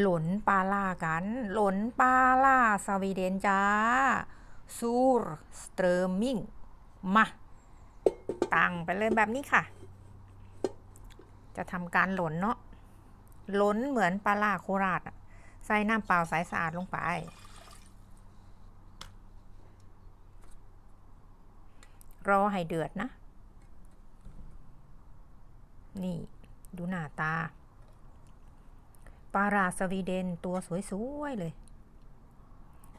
หลนปลาล่ากัน หลนปลาล่าสวีเดนจ้าซูร์สเตรมิงมาตั้งไปเลยแบบนี้ค่ะ จะทำการหลนเนาะหลนเหมือนปลาล่าโคราชอะใส่น้ำเปล่าใสสะอาดลงไป รอให้เดือดนะ นี่ ดูหน้าตา ปลาราสวีเดนตัวสวยๆเลย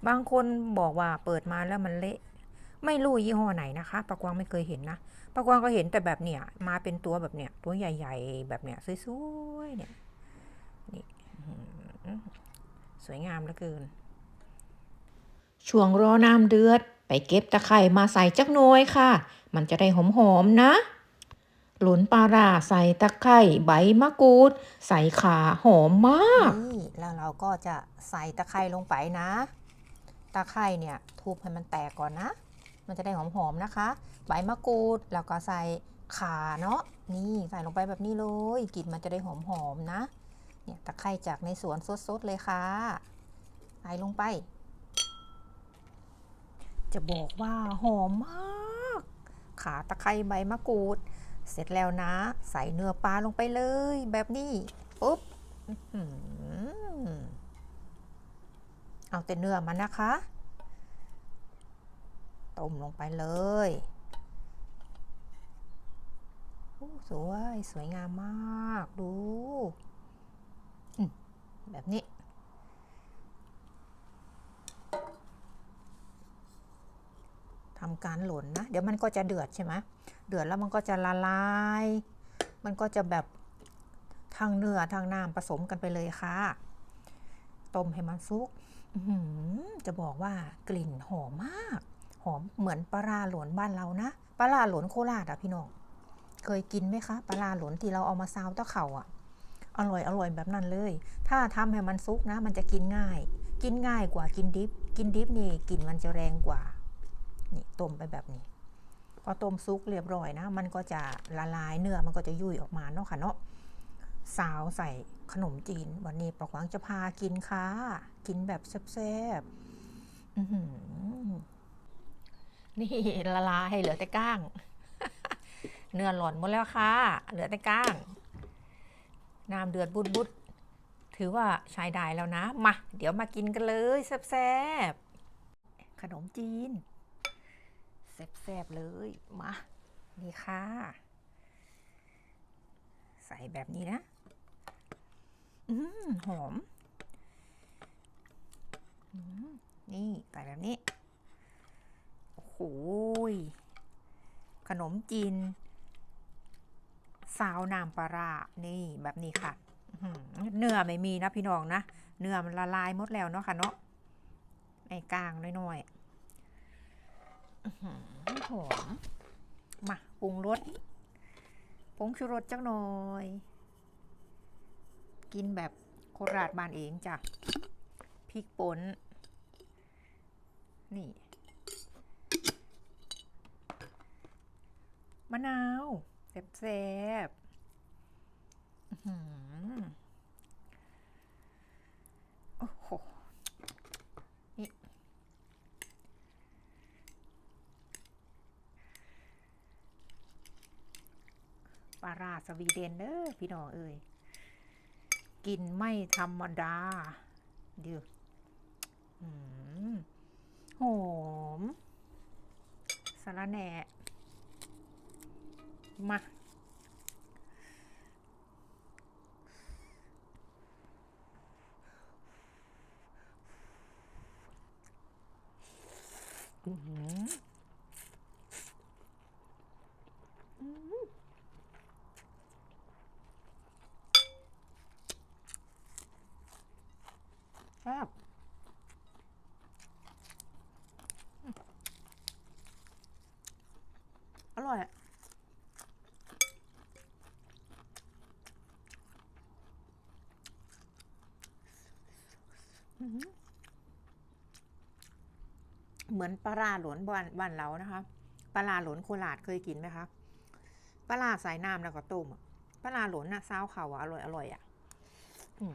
บางคนบอกว่าเปิดมาแล้วมันเละ ไม่รู้ยี่ห้อไหนนะคะปากวางไม่เคยเห็นนะปากวางก็เห็นแต่แบบเนี้ยมาเป็นตัวแบบเนี้ยตัวใหญ่ ๆ แบบเนี้ยสวยๆเนี่ยนี่สวยงามเหลือเกิน ช่วงรอน้ำเดือด ไปเก็บตะไคร่มาใส่จักหน่อยค่ะ มันจะได้หอมๆนะ หลุนปลาร่าใส่ตะไคร่ใบมะกรูด ใส่ขาหอมมาก นี่แล้วเราก็จะใส่ตะไคร่ลงไปนะ ตะไคร่เนี่ยทุบให้มันแตกก่อนนะ มันจะได้หอมๆนะคะ ใบมะกรูดแล้วก็ใส่ขาเนาะนี่ใส่ลงไปแบบนี้เลยกลิ่นมันจะได้หอมๆนะ เนี่ยตะไคร่จากในสวนสดๆเลยค่ะใส่ลงไป จะบอกว่าหอมมาก ขาตะไคร้ใบมะกรูด เสร็จแล้วนะ ใส่เนื้อปลาลงไปเลย แบบนี้ปุ๊บเอาแต่เนื้อมันนะคะ ต้มลงไปเลยสวย สวยงามมาก ดู แบบนี้ ทำ การหล่นนะ เดี๋ยวมันก็จะเดือดใช่ไหมเดือดแล้วมันก็จะละลาย มันก็จะแบบทางเนื้อทางน้ำผสมกันไปเลยค่ะ ต้มให้มันสุกจะบอกว่ากลิ่นหอมมาก หอมเหมือนปลาหลนบ้านเรานะปลาหลนโคราชอะพี่น้องเคยกินไหมคะปลาหลนที่เราเอามาซาวตะเข่าอะอร่อยอร่อยแบบนั้นเลย ถ้าทำให้มันซุกนะ มันจะกินง่าย กินง่ายกว่ากินดิบ กินดิบนี่กลิ่นมันจะแรงกว่า นี่ต้มไปแบบนี้ พอต้มซุกเรียบร้อยนะ มันก็จะละลายเนื้อมันก็จะยุ่ยออกมาเนาะค่ะเนาะสาวใส่ขนมจีน วันนี้ประหวังจะพากินค่ะ กินแบบแซ่บๆนี่ละลายเหลือแต่ก้าง เนื้อหล่อนหมดแล้วค่ะ เหลือแต่ก้าง น้ำเดือดบุดบุดถือว่าใช้ได้แล้วนะ มา เดี๋ยวมากินกันเลยแซ่บๆขนมจีน แซ่บๆเลยมานี่ค่ะ ใส่แบบนี้นะ อืมหอมอมนี่ใส่แบบนี้ โอ้โหขนมจีนซาวน้ำปลารานี่แบบนี้ค่ะเนื้อไม่มีนะพี่น้องนะ เนื้อมันละลายหมดแล้วเนาะค่ะเนาะไอ้กลางน้อยๆ หือหอมมาปรุงรสผงชูรสจักหน่อย กินแบบโคราชบ้านเองจ้ะพริกป่นนี่มะนาวแซ่บๆอื้อหือโอ้โห ปลา ราสวีเดนเด้อพี่น้องเอ้ยกินไม่ธรรมดาเดี๋ยวอืมหอมสาระแหน่มาอือหืออืม แซ่บอืมอร่อยอะอื้อหือ เหมือนปลาหลวนบ้านบ้านเรานะคะปลาหลวนโคราชเคยกินไหมคะปลาร้าใส่น้ำแล้วก็ต้มปลาหลวนน่ะซาวเขาอร่อยอร่อยอะอืม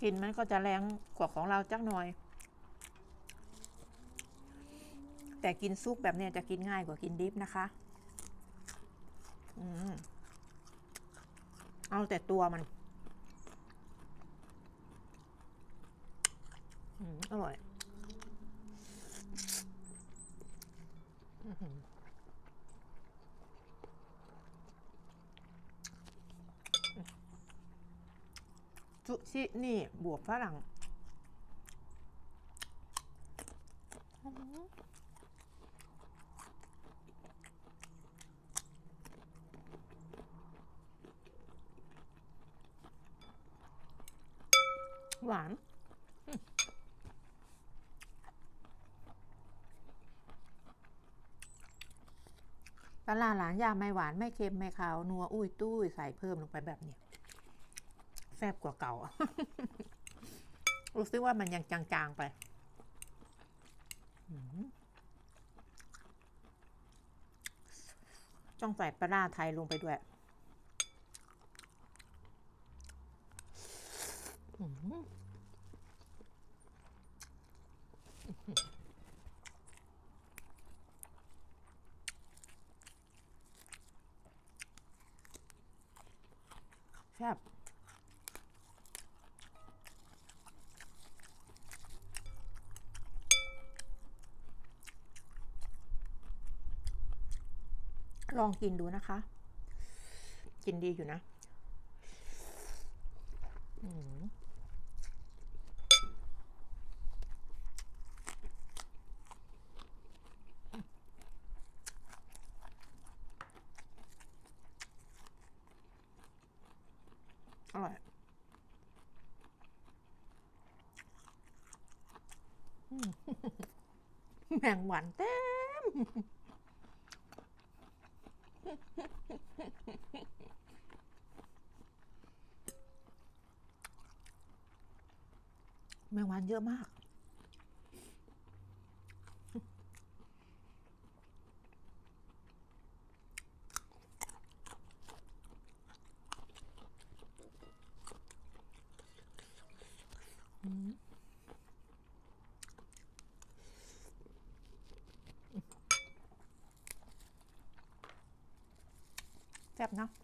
กลิ่นมันก็จะแรงกว่าของเราจักหน่อย แต่กินซุปแบบเนี้ยจะกินง่ายกว่ากินดิฟนะคะ เอาแต่ตัวมัน อร่อยอื้อหือซูชินี่ บวกฝรั่ง หวาน ปลาหลานยาไม่หวานไม่เค็มไม่ขาวนัวอุ้ยตุ้ยใส่เพิ่มลงไปแบบเนี้ยแซ่บกว่าเก่า รู้สึกว่ามันยังจางๆไปอืมต้องใส่ปลาร้าไทยลงไปด้วย อืม แซ่บลองกินดูนะคะ กินดีอยู่นะอืมอร่อยอืม แมงหวานเต็ม แมงวันเยอะมาก อืม แซ่บเนาะ